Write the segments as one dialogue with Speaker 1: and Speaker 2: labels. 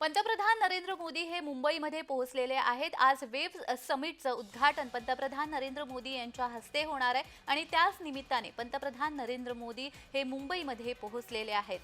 Speaker 1: पंतप्रधान नरेंद्र मोदी हे मुंबईमध्ये पोहोचलेले आहेत. आज वेव्ह समिटचं उद्घाटन पंतप्रधान नरेंद्र मोदी यांच्या हस्ते होणार आहे आणि त्याच निमित्ताने पंतप्रधान नरेंद्र मोदी हे मुंबईमध्ये पोहोचलेले आहेत.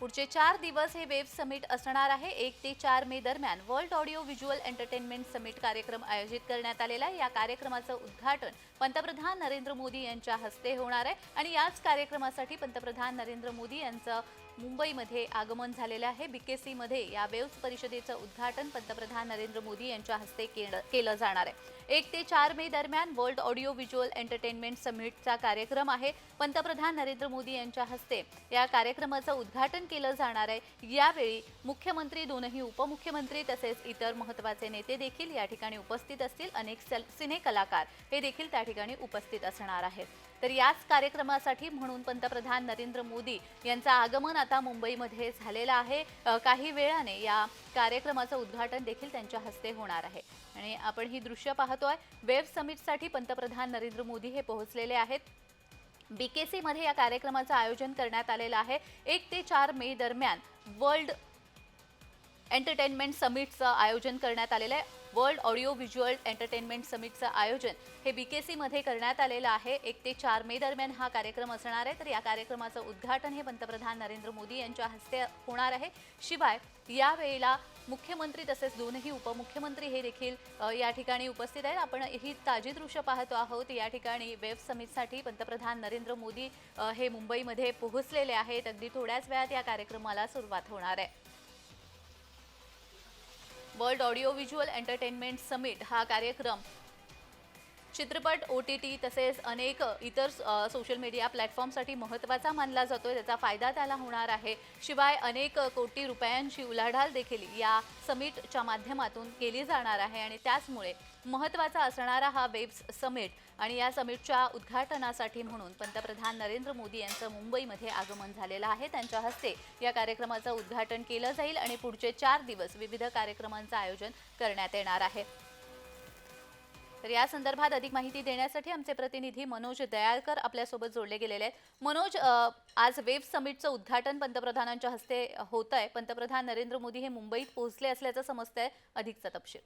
Speaker 1: पुढचे चार दिवस हे वेब समिट असणार आहे. एक ते चार मे दरम्यान world audio visual entertainment summit कार्यक्रम आयोजित करण्यात आलेला आहे. या कार्यक्रमाचं उद्घाटन पंतप्रधान नरेंद्र मोदी यांच्या हस्ते होणार आहे आणि याच कार्यक्रमासाठी पंतप्रधान नरेंद्र मोदी यांचं मुंबईमध्ये आगमन झालेलं आहे. बीकेसीमध्ये या वेव्स परिषदेचं उद्घाटन पंतप्रधान नरेंद्र मोदी यांच्या हस्ते केलं केलं जाणार आहे. एक ते चार मे दरम्यान वर्ल्ड ऑडिओ व्हिज्युअल एंटरटेनमेंट समिटचा कार्यक्रम आहे. पंतप्रधान नरेंद्र मोदी यांच्या हस्ते या कार्यक्रमाचं उद्घाटन केलं जाणार आहे. यावेळी मुख्यमंत्री दोनही उपमुख्यमंत्री तसेच इतर महत्त्वाचे नेते देखील या ठिकाणी उपस्थित असतील. अनेक सिने कलाकार हे देखील त्या ठिकाणी उपस्थित असणार आहेत. तर याच कार्यक्रमासाठी म्हणून पंतप्रधान नरेंद्र मोदी यांचं आगमन आता मुंबईमध्ये झालेला आहे. काही वेळाने या कार्यक्रमाचं उद्घाटन देखील त्यांच्या हस्ते होणार आहे. आणि आपण ही दृश्य पाहतोय. वेब समिटसाठी पंतप्रधान नरेंद्र मोदी हे पोहोचलेले आहेत. बीकेसीमध्ये या कार्यक्रमाचं आयोजन करण्यात आलेलं आहे. एक ते चार मे दरम्यान वर्ल्ड एंटरटेनमेंट समिटचं आयोजन करण्यात आलेलं आहे. वर्ल्ड ऑडिओ व्हिज्युअल एंटरटेनमेंट समिटचं आयोजन हे बीकेसीमध्ये करण्यात आलेलं आहे. एक ते चार मे दरम्यान हा कार्यक्रम असणार आहे. तर या कार्यक्रमाचं उद्घाटन हे पंतप्रधान नरेंद्र मोदी यांच्या हस्ते होणार आहे. शिवाय यावेळेला मुख्यमंत्री तसेच दोनही उपमुख्यमंत्री हे देखील या ठिकाणी उपस्थित आहेत. आपण ही ताजी दृश्य पाहतो आहोत. या ठिकाणी वेब समिटसाठी पंतप्रधान नरेंद्र मोदी हे मुंबईमध्ये पोहोचलेले आहेत. अगदी थोड्याच वेळात या कार्यक्रमाला सुरुवात होणार आहे. World audio visual entertainment summit हा कार्यक्रम चित्रपट ओ टी टी तसेच अनेक इतर सोशल मीडिया प्लॅटफॉर्मसाठी महत्त्वाचा मानला जातो त्याचा फायदा त्याला होणार आहे. शिवाय अनेक कोटी रुपयांची उलाढाल देखील या समिटच्या माध्यमातून केली जाणार आहे आणि त्याचमुळे महत्त्वाचा असणारा हा वेब्स समिट आणि या समिटच्या उद्घाटनासाठी म्हणून पंतप्रधान नरेंद्र मोदी यांचं मुंबईमध्ये आगमन झालेलं आहे. त्यांच्या हस्ते या कार्यक्रमाचं उद्घाटन केलं जाईल आणि पुढचे चार दिवस विविध कार्यक्रमांचं आयोजन करण्यात येणार आहे. तर या संदर्भात अधिक माहिती देण्यासाठी आमचे प्रतिनिधी मनोज दयाळकर आपल्यासोबत जोडले गेलेले आहेत. मनोज आज वेब समिटचं उद्घाटन पंतप्रधानांच्या हस्ते होत आहे. पंतप्रधान नरेंद्र मोदी हे मुंबईत पोहोचले असल्याचं समजतंय. अधिकचा तपशील.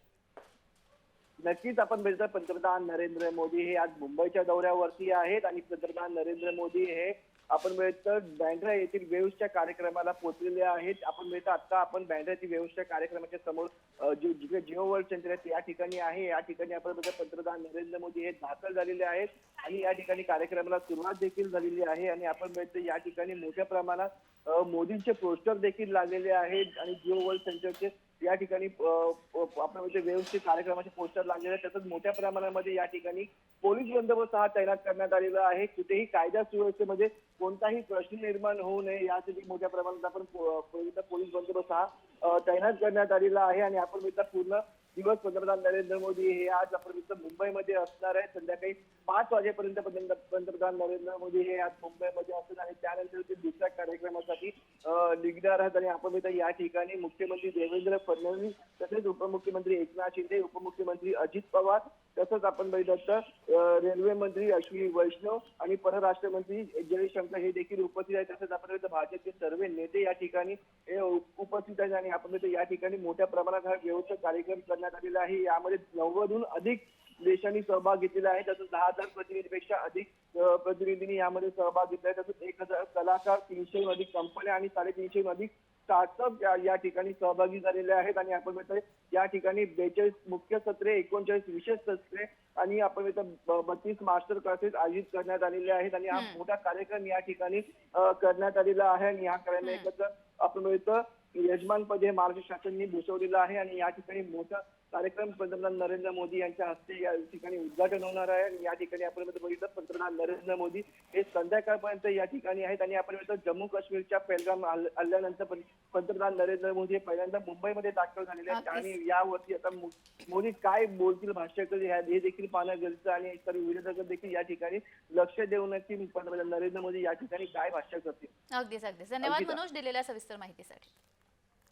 Speaker 2: नक्कीच आपण भेटतोय पंतप्रधान नरेंद्र मोदी हे आज मुंबईच्या दौऱ्यावरती आहेत आणि पंतप्रधान नरेंद्र मोदी हे आपण मिळतं. बँड्रा येथील वेव्सच्या कार्यक्रमाला पोहोचलेले आहेत. आपण मिळतं आता आपण बँड्रा येथील वेव्सच्या कार्यक्रमाच्या समोर जे जिथे जिओ वर्ल्ड सेंटर आहे या ठिकाणी आहे. या ठिकाणी आपण बघितलं पंतप्रधान नरेंद्र मोदी हे दाखल झालेले आहेत आणि या ठिकाणी कार्यक्रमाला सुरुवात देखील झालेली आहे आणि आपण मिळतं या ठिकाणी मोठ्या प्रमाणात मोदींचे पोस्टर देखील लागलेले आहेत आणि जिओ वर्ल्ड सेंटरचे या ठिकाणी आपण म्हणजे व्यवस्थित कार्यक्रमाचे पोस्टर लागलेले आहेत. तसंच मोठ्या प्रमाणामध्ये या ठिकाणी पोलीस बंदोबस्त हा तैनात करण्यात आलेला आहे. कुठेही कायदा सुव्यवस्थेमध्ये कोणताही प्रश्न निर्माण होऊ नये यासाठी मोठ्या प्रमाणात आपण पोलीस पोलीस बंदोबस्त हा तैनात करण्यात आलेला आहे. आणि आपण मित्र पूर्ण दिवस पंतप्रधान नरेंद्र मोदी हे आज आपण मुंबईमध्ये असणार आहे संध्याकाळी पाच वाजेपर्यंत पंतप्रधान नरेंद्र मोदी हे आज मुंबईमध्ये असणार आणि त्यानंतर ते दुसऱ्या कार्यक्रमासाठी निघणार आहेत आणि आपण या ठिकाणी मुख्यमंत्री देवेंद्र फडणवीस तसेच उपमुख्यमंत्री एकनाथ शिंदे उपमुख्यमंत्री अजित पवार तसंच आपण बघितलं तर रेल्वे मंत्री अश्विनी वैष्णव आणि परराष्ट्र मंत्री जयशंकर हे देखील उपस्थित आहेत. तसंच आपण बघितलं भाजपचे सर्व नेते या ठिकाणी हे उपस्थित आहेत आणि आपण बघितलं या ठिकाणी मोठ्या प्रमाणात हा व्यवस्था कार्यक्रम करण्यात आलेला आहे. यामध्ये नव्वदहून अधिक देशांनी सहभाग घेतलेला आहे. तसंच दहा हजार प्रतिनिधीपेक्षा अधिक प्रतिनिधींनी यामध्ये सहभाग घेतला आहे तसंच एक हजार कलाकार तीनशे अधिक कंपन्या आणि साडेतीनशे अधिक स्टार्टअप या ठिकाणी सहभागी झालेले आहेत. आणि आपण बघतोय या ठिकाणी बेचाळीस मुख्य सत्रे एकोणचाळीस विशेष सत्रे आणि आपण बघतो बत्तीस मास्टर क्लासेस आयोजित करण्यात आलेले आहेत. आणि हा. मोठा कार्यक्रम या ठिकाणी करण्यात आलेला आहे. आणि या कार्यक्रम एकत्र आपण बघितलं यजमानपद हे महाराष्ट्र शासनाने भूषवलेलं आहे आणि या ठिकाणी मोठा कार्यक्रम पंतप्रधान नरेंद्र मोदी यांच्या हस्ते या ठिकाणी उद्घाटन होणार आहे आणि या ठिकाणी आपण बघितलं पंतप्रधान नरेंद्र मोदी हे संध्याकाळपर्यंत या ठिकाणी आहेत आणि आपण बघितलं जम्मू काश्मीरच्या हल्ल्यानंतर पण पंतप्रधान नरेंद्र मोदी हे पहिल्यांदा मुंबईमध्ये दाखल झालेले आहेत. आणि यावरती आता मोदी काय बोलतील भाष्य ह्या- हे देखील पाहणं गरजेचं आणि सर्व विरोधक देखील या ठिकाणी लक्ष देऊन नक्की पंतप्रधान नरेंद्र मोदी या ठिकाणी काय भाष्य करतील
Speaker 1: अगदीच अगदीच धन्यवाद. मनोज दिलेल्या सविस्तर माहितीसाठी